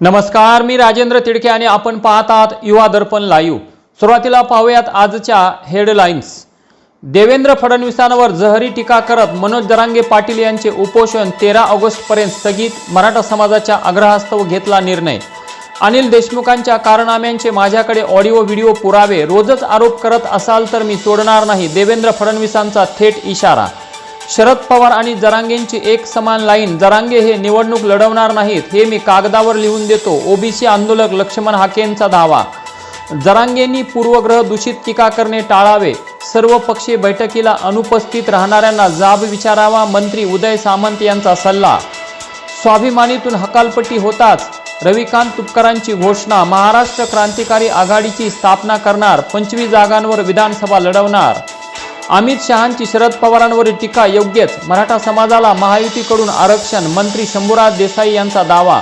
नमस्कार मी राजेंद्र तिडके आणि आपण पाहत आहात युवा दर्पण लाईव्ह. सुरुवातीला पाहूयात आजच्या हेडलाईन्स. देवेंद्र फडणवीसांवर जहरी टीका करत मनोज दरांगे पाटील यांचे उपोषण तेरा ऑगस्टपर्यंत स्थगित मराठा समाजाच्या आग्रहास्तव घेतला निर्णय. अनिल देशमुखांच्या कारनाम्यांचे माझ्याकडे ऑडिओ व्हिडिओ पुरावे रोजच आरोप करत असाल तर मी सोडणार नाही देवेंद्र फडणवीसांचा थेट इशारा. शरद पवार आणि जरांगेंची एक समान लाईन. जरांगे हे निवडणूक लढवणार नाहीत हे मी कागदावर लिहून देतो ओबीसी आंदोलक लक्ष्मण हाकेंचा दावा. जरांगेंनी पूर्वग्रह दूषित टीका करणे टाळावे. सर्व पक्षीय बैठकीला अनुपस्थित राहणाऱ्यांना जाब विचारावा मंत्री उदय सामंत यांचा सल्ला. स्वाभिमानीतून हकालपट्टी होताच रविकांत तुपकरांची घोषणा महाराष्ट्र क्रांतिकारी आघाडीची स्थापना करणार पंचवीस जागांवर विधानसभा लढवणार. अमित शहांची शरद पवारांवरील टीका योग्यच. मराठा समाजाला महायुतीकडून आरक्षण मंत्री शंभूराज देसाई यांचा दावा.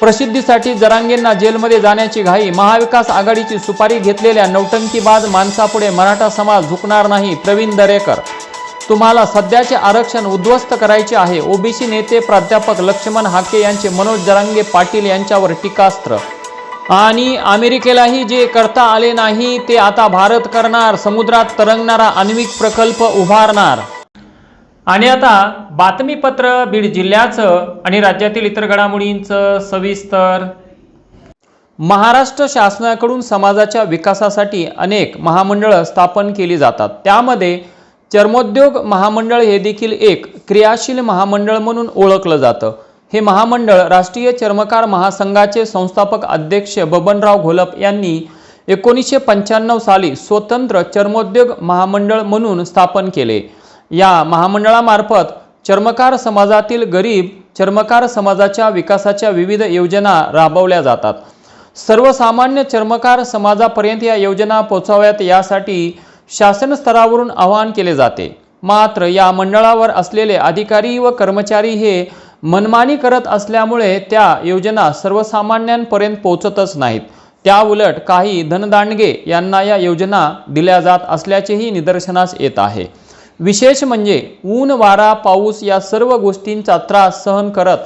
प्रसिद्धीसाठी जरांगेंना जेलमध्ये जाण्याची घाई महाविकास आघाडीची सुपारी घेतलेल्या नौटंकीबाज माणसापुढे मराठा समाज झुकणार नाही प्रवीण दरेकर. तुम्हाला सध्याचे आरक्षण उद्ध्वस्त करायचे आहे ओबीसी नेते प्राध्यापक लक्ष्मण हाके यांचे मनोज जरांगे पाटील यांच्यावर टीकास्त्र आणि अमेरिकेलाही जे करता आले नाही ते आता भारत करणार समुद्रात तरंगणारा आण्विक प्रकल्प उभारणार. आणि आता बातमीपत्र बीड जिल्ह्याचं आणि राज्यातील इतर घडामोडींचं सविस्तर. महाराष्ट्र शासनाकडून समाजाच्या विकासासाठी अनेक महामंडळं स्थापन केली जातात. त्यामध्ये चर्मोद्योग महामंडळ हे देखील एक क्रियाशील महामंडळ म्हणून ओळखलं जातं. हे महामंडळ राष्ट्रीय चर्मकार महासंघाचे संस्थापक अध्यक्ष बबनराव घोलप यांनी एकोणीसशे पंच्याण्णव साली स्वतंत्र चर्मोद्योग महामंडळ म्हणून स्थापन केले. या महामंडळामार्फत चर्मकार समाजातील गरीब चर्मकार समाजाच्या विकासाच्या विविध योजना राबवल्या जातात. सर्वसामान्य चर्मकार समाजापर्यंत या योजना पोहोचाव्यात यासाठी शासन स्तरावरून आवाहन केले जाते. मात्र या मंडळावर असलेले अधिकारी व कर्मचारी हे मनमानी करत असल्यामुळे त्या योजना सर्वसामान्यांपर्यंत पोहोचतच नाहीत. त्याउलट काही धनदांडगे यांना या योजना दिल्या जात असल्याचेही निदर्शनास येत आहे. विशेष म्हणजे ऊन वारा पाऊस या सर्व गोष्टींचा त्रास सहन करत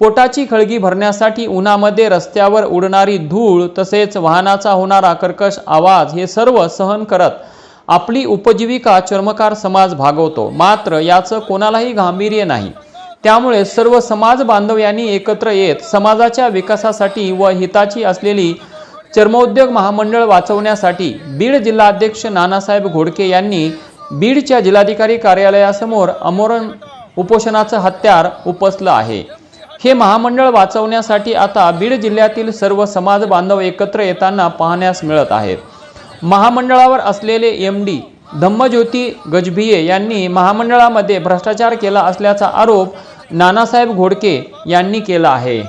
पोटाची खळगी भरण्यासाठी उन्हामध्ये रस्त्यावर उडणारी धूळ तसेच वाहनाचा होणारा कर्कश आवाज हे सर्व सहन करत आपली उपजीविका चर्मकार समाज भागवतो. मात्र याचं कोणालाही गांभीर्य नाही. त्यामुळे सर्व समाज बांधव यांनी एकत्र येत समाजाच्या विकासासाठी व हिताची असलेली चर्मोद्योग महामंडळ वाचवण्यासाठी बीड जिल्हाध्यक्ष नानासाहेब घोडके यांनी बीडच्या जिल्हाधिकारी कार्यालयासमोर अमोरण उपोषणाचं हत्यार उपसलं आहे. हे महामंडळ वाचवण्यासाठी आता बीड जिल्ह्यातील सर्व समाज बांधव एकत्र येताना पाहण्यास मिळत आहेत. महामंडळावर असलेले एम डी धम्मज्योती गजभिये यांनी महामंडळामध्ये भ्रष्टाचार केला असल्याचा आरोप नानासाहेब घोडके यांनी केला आहे.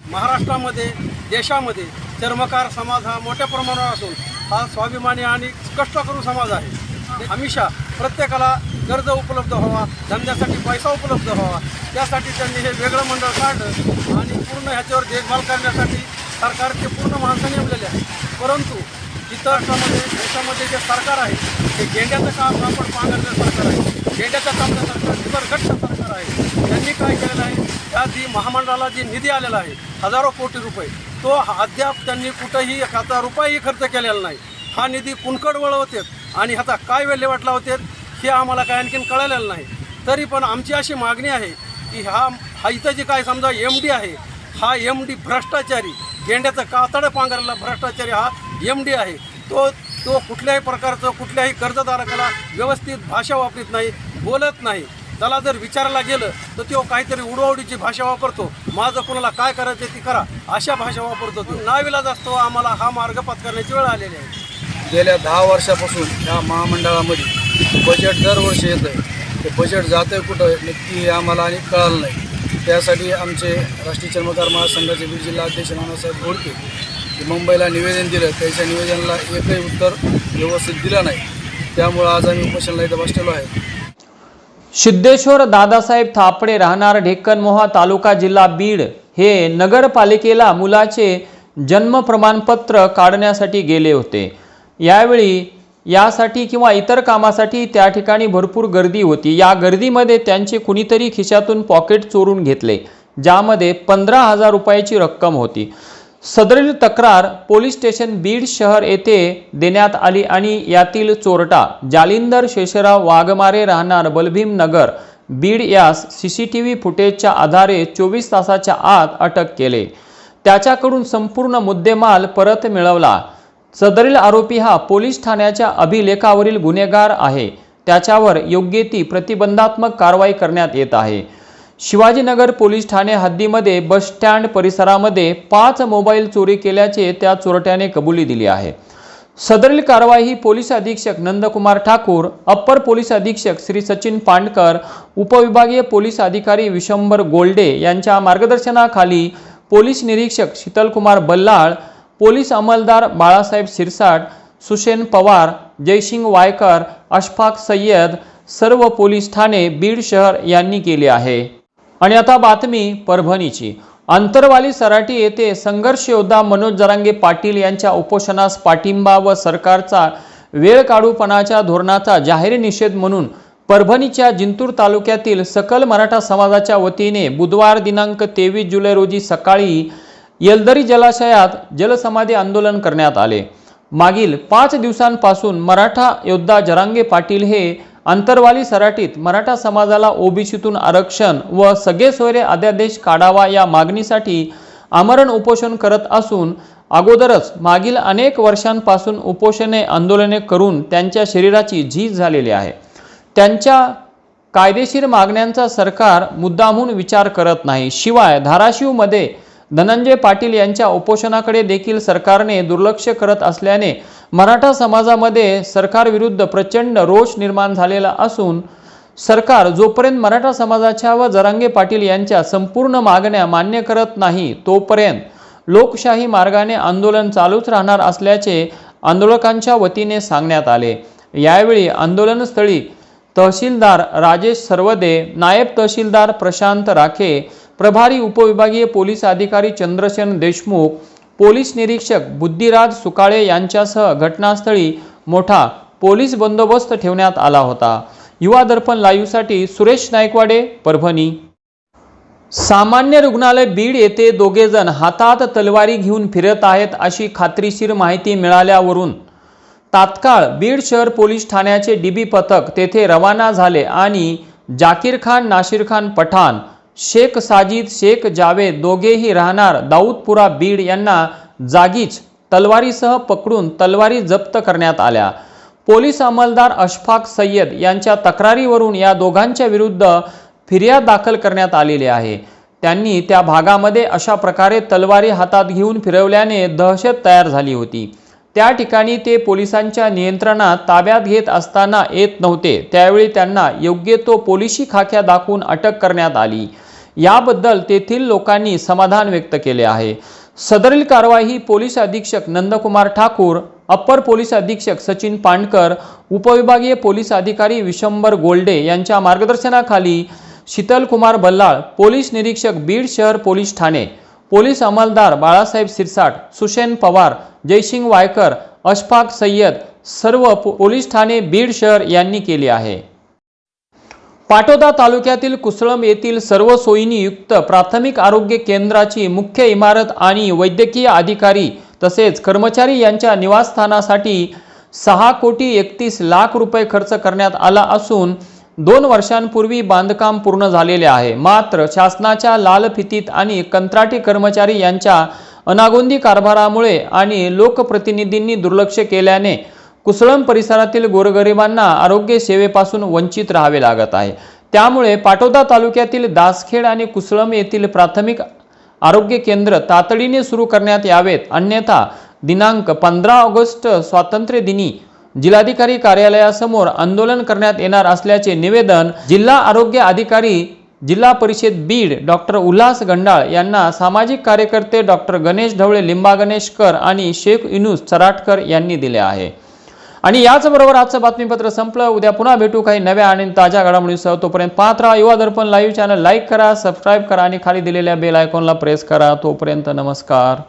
महाराष्ट्रामध्ये देशामध्ये चर्मकार समाज हा मोठ्या प्रमाणावर असून हा स्वाभिमानी आणि कष्ट करू समाज आहे. हमेशा प्रत्येकाला कर्ज उपलब्ध व्हावा धंद्यासाठी पैसा उपलब्ध व्हावा त्यासाठी त्यांनी हे वेगळं मंडळ काढलं आणि पूर्ण ह्याच्यावर देखभाल करण्यासाठी सरकारचे पूर्ण माणसं नेमलेले आहे परंतु इतर देशामध्ये जे सरकार आहे ते गेंड्याचं काम आपण पांघरलं सरकार आहे. गेंड्याचं काम सरकार निबरगट्ट सरकार आहे. त्यांनी काय केलेलं आहे? त्या जी महामंडळाला जी निधी आलेला आहे हजारो कोटी रुपये तो अद्याप त्यांनी कुठंही एखादा रुपयाही खर्च केलेला नाही. हा निधी कुणकड वळवतेत आणि ह्याचा काय विल्हेवाट लावतेत हे आम्हाला काय आणखीन कळलेलं नाही. तरी पण आमची अशी मागणी आहे की हा हा इथं जे काय समजा एम डी आहे हा एम डी भ्रष्टाचारी गेंड्याचं कातडं पांघरलेला भ्रष्टाचारी हा एम डी आहे. तो तो कुठल्याही प्रकारचं कुठल्याही कर्जधारकाला व्यवस्थित भाषा वापरत नाही बोलत नाही. त्याला जर विचारायला गेलं तर तो काहीतरी उडवाउडीची भाषा वापरतो. माझं कोणाला काय करायचं ती करा. अशा भाषा वापरतो तो. नाविलाज असतो आम्हाला हा मार्ग पत्करण्याची वेळ आलेली आहे. गेल्या दहा वर्षापासून या महामंडळामध्ये बजेट दरवर्षी येतं आहे ते बजेट जातं आहे कुठं नक्की आम्हाला आणि कळालं नाही. त्यासाठी आमचे राष्ट्रीय चर्मकार महासंघाचे बीड जिल्हा अध्यक्ष नानासाहेब घोडके मुंबईला निवेदन दिलं त्याच्या निवेदनाला एकही उत्तर व्यवस्थित दिलं नाही. त्यामुळं आज आम्ही उपोषणला इथं बसलेलो आहे. सिद्धेश्वर दादासाहेब थापडे राहणार ढेक्कनमोहा तालुका जिल्हा बीड हे नगरपालिकेला मुलाचे जन्म प्रमाणपत्र काढण्यासाठी गेले होते. यावेळी यासाठी किंवा इतर कामासाठी त्या ठिकाणी भरपूर गर्दी होती. या गर्दीमध्ये त्यांचे कुणीतरी खिशातून पॉकेट चोरून घेतले ज्यामध्ये पंधरा हजार रुपयाची रक्कम होती. सदरील तक्रार पोलीस स्टेशन बीड शहर येथे देण्यात आली आणि यातील चोरटा जालिंदर शेषराव वाघमारे राहणार बलभीम नगर बीड यास सी सी टी व्ही फुटेजच्या आधारे चोवीस तासाच्या आत अटक केले. त्याच्याकडून संपूर्ण मुद्देमाल परत मिळवला. सदरील आरोपी हा पोलीस ठाण्याच्या अभिलेखावरील गुन्हेगार आहे. त्याच्यावर योग्य ती प्रतिबंधात्मक कारवाई करण्यात येत आहे. शिवाजीनगर पोलीस ठाणे हद्दीमध्ये बस स्टँड परिसरामध्ये पाच मोबाईल चोरी केल्याचे त्या चोरट्याने कबुली दिली आहे. सदरील कारवाई ही पोलीस अधीक्षक नंदकुमार ठाकूर अप्पर पोलीस अधीक्षक श्री सचिन पांडकर उपविभागीय पोलीस अधिकारी विशंबर गोल्डे यांच्या मार्गदर्शनाखाली पोलीस निरीक्षक शीतलकुमार बल्लाळ पोलीस अंमलदार बाळासाहेब शिरसाट सुशेन पवार जयसिंग वायकर अशफाक सय्यद सर्व पोलीस ठाणे बीड शहर यांनी केले आहे. आणि आता बातमी परभणीची. आंतरवाली सराटी येथे संघर्ष योद्धा मनोज जरांगे पाटील यांच्या उपोषणास पाठिंबा व सरकारचा वेळ काढूपणाच्या धोरणाचा जाहीर निषेध म्हणून परभणीच्या जिंतूर तालुक्यातील सकल मराठा समाजाच्या वतीने बुधवार दिनांक तेवीस जुलै रोजी सकाळी येलदरी जलाशयात जलसमाधी आंदोलन करण्यात आले. मागील पाच दिवसांपासून मराठा योद्धा जरांगे पाटील हे अंतरवाली सराटीत मराठा समाजाला ओबीसीतून आरक्षण व सगळे सोयरे अध्यादेश काढावा या मागणीसाठी आमरण उपोषण करत असून अगोदरच मागील अनेक वर्षांपासून उपोषणे आंदोलने करून त्यांच्या शरीराची झीज झालेली आहे. त्यांच्या कायदेशीर मागण्यांचा सरकार मुद्दामहून विचार करत नाही. शिवाय धाराशिवमध्ये धनंजय पाटील यांच्या उपोषणाकडे देखील सरकारने दुर्लक्ष करत असल्याने मराठा समाजामध्ये सरकारविरुद्ध प्रचंड रोष निर्माण झालेला असून सरकार जोपर्यंत मराठा समाजाच्या व जरांगे पाटील यांच्या संपूर्ण मागण्या मान्य करत नाही तोपर्यंत लोकशाही मार्गाने आंदोलन चालूच राहणार असल्याचे आंदोलकांच्या वतीने सांगण्यात आले. यावेळी आंदोलनस्थळी तहसीलदार राजेश सर्वदे नायब तहसीलदार प्रशांत राखे प्रभारी उपविभागीय पोलीस अधिकारी चंद्रसेन देशमुख पोलीस निरीक्षक बुद्धिराज सुकाळे यांच्यासह घटनास्थळी मोठा पोलीस बंदोबस्त ठेवण्यात आला होता. युवा दर्पण लाईव्हसाठी सुरेश नायकवाडे परभणी. सामान्य रुग्णालय बीड येथे दोघेजण हातात तलवारी घेऊन फिरत आहेत अशी खात्रीशीर माहिती मिळाल्यावरून तात्काळ बीड शहर पोलीस ठाण्याचे डीबी पथक तेथे रवाना झाले आणि जाकीर खान नाशिर खान पठाण शेख साजिद शेख जावेद दोघेही राहणार दाऊदपुरा बीड यांना जागीच तलवारीसह पकडून तलवारी जप्त करण्यात आल्या. पोलीस अंमलदार अशफाक सय्यद यांच्या तक्रारीवरून या दोघांच्या विरुद्ध फिर्याद दाखल करण्यात आलेली आहे. त्यांनी त्या भागामध्ये अशा प्रकारे तलवारी हातात घेऊन फिरवल्याने दहशत तयार झाली होती. त्या ठिकाणी ते पोलिसांच्या नियंत्रणात ताब्यात घेत असताना येत नव्हते. त्यावेळी त्यांना योग्य तो पोलिशी खाक्या दाखवून अटक करण्यात आली. याबद्दल तेथील लोकांनी समाधान व्यक्त केले आहे. सदरील कारवाई ही पोलीस अधीक्षक नंदकुमार ठाकूर अप्पर पोलीस अधीक्षक सचिन पांडकर उपविभागीय पोलीस अधिकारी विशंबर गोल्डे यांच्या मार्गदर्शनाखाली शीतलकुमार बल्लाळ पोलीस निरीक्षक बीड शहर पोलीस ठाणे. पोलीस अंमलदार बाळासाहेब सिरसाट सुशेन पवार जयसिंग वायकर अशफाक सय्यद सर्व पोलीस ठाणे बीड शहर यांनी केली आहे. पाटोदा तालुक्यातील कुसळम येथील सर्व सोयीनी युक्त प्राथमिक आरोग्य केंद्राची मुख्य इमारत आणि वैद्यकीय अधिकारी तसेच कर्मचारी यांच्या निवासस्थानासाठी सहा कोटी एकतीस लाख रुपये खर्च करण्यात आला असून दोन वर्षांपूर्वी बांधकाम पूर्ण झालेले आहे. मात्र शासनाच्या लालफितीत आणि कंत्राटी कर्मचारी यांच्या अनागोंदी कारभारामुळे आणि लोकप्रतिनिधींनी दुर्लक्ष केल्याने कुसळम परिसरातील गोरगरिबांना आरोग्य सेवेपासून वंचित राहावे लागत आहे. त्यामुळे पाटोदा तालुक्यातील दासखेड आणि कुसळम येथील प्राथमिक आरोग्य केंद्र तातडीने सुरू करण्यात यावेत. अन्यथा दिनांक पंधरा ऑगस्ट स्वातंत्र्य दिनी जिल्हाधिकारी कार्यालयासमोर आंदोलन करण्यात येणार असल्याचे निवेदन जिल्हा आरोग्य अधिकारी जिल्हा परिषद बीड डॉक्टर उल्हास गंडाळ यांना सामाजिक कार्यकर्ते डॉक्टर गणेश ढवळे लिंबा गणेशकर आणि शेख युनुस चराटकर यांनी दिले आहे. आणि याचबरोबर आजचं बातमीपत्र संपलं. उद्या पुन्हा भेटू काही नव्या आणि ताज्या घडामोडीसह तोपर्यंत पाहत राहा Yuva Darpan live channel. Like करा सबस्क्राईब करा आणि खाली दिलेल्या बेल आयकॉनला प्रेस करा. तोपर्यंत नमस्कार.